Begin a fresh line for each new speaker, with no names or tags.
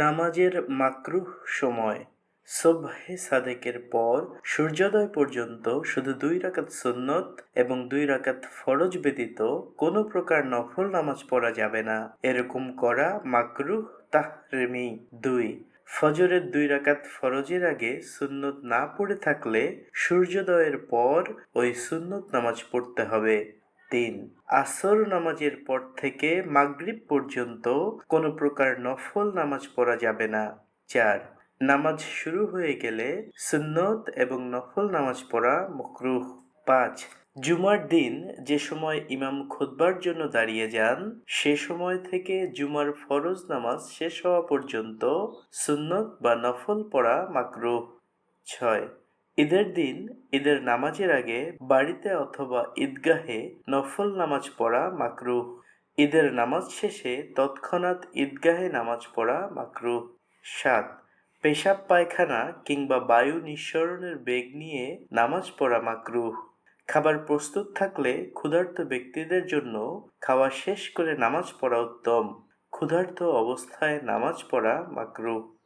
নামাজের মাকরুহ সময়, সুবহে সাদেকের পর সূর্যোদয় পর্যন্ত শুধু দুই রাকাত সুন্নত এবং দুই রাকাত ফরজ ব্যতীত কোনো প্রকার নফল নামাজ পড়া যাবে না। এরকম করা মাকরুহ তাহরেমি দুই। ফজরের দুই রাকাত ফরজের আগে সুন্নত না পড়ে থাকলে সূর্যোদয়ের পর ওই সুন্নত নামাজ পড়তে হবে। তিন আসর নামাজের পর থেকে মাগরিব পর্যন্ত কোনো প্রকার নফল নামাজ পড়া যাবে না। চার, নামাজ শুরু হয়ে গেলে সুন্নত এবং নফল নামাজ পড়া মকরুহ। পাঁচ, জুমার দিন যে সময় ইমাম খুতবার জন্য দাঁড়িয়ে যান, সে সময় থেকে জুমার ফরজ নামাজ শেষ হওয়া পর্যন্ত সুন্নত বা নফল পড়া মাকরুহ। ছয় ঈদের দিন, ঈদের নামাজের আগে বাড়িতে অথবা ঈদগাহে নফল নামাজ পড়া মাকরুহ। ঈদের নামাজ শেষে তৎক্ষণাৎ ঈদগাহে নামাজ পড়া মাকরুহ। সাত, পেশাব পায়খানা কিংবা বায়ু নিঃসরণের বেগ নিয়ে নামাজ পড়া মাকরুহ। খাবার প্রস্তুত থাকলে ক্ষুধার্ত ব্যক্তিদের জন্য খাওয়া শেষ করে নামাজ পড়া উত্তম। ক্ষুধার্ত অবস্থায় নামাজ পড়া মাকরুহ।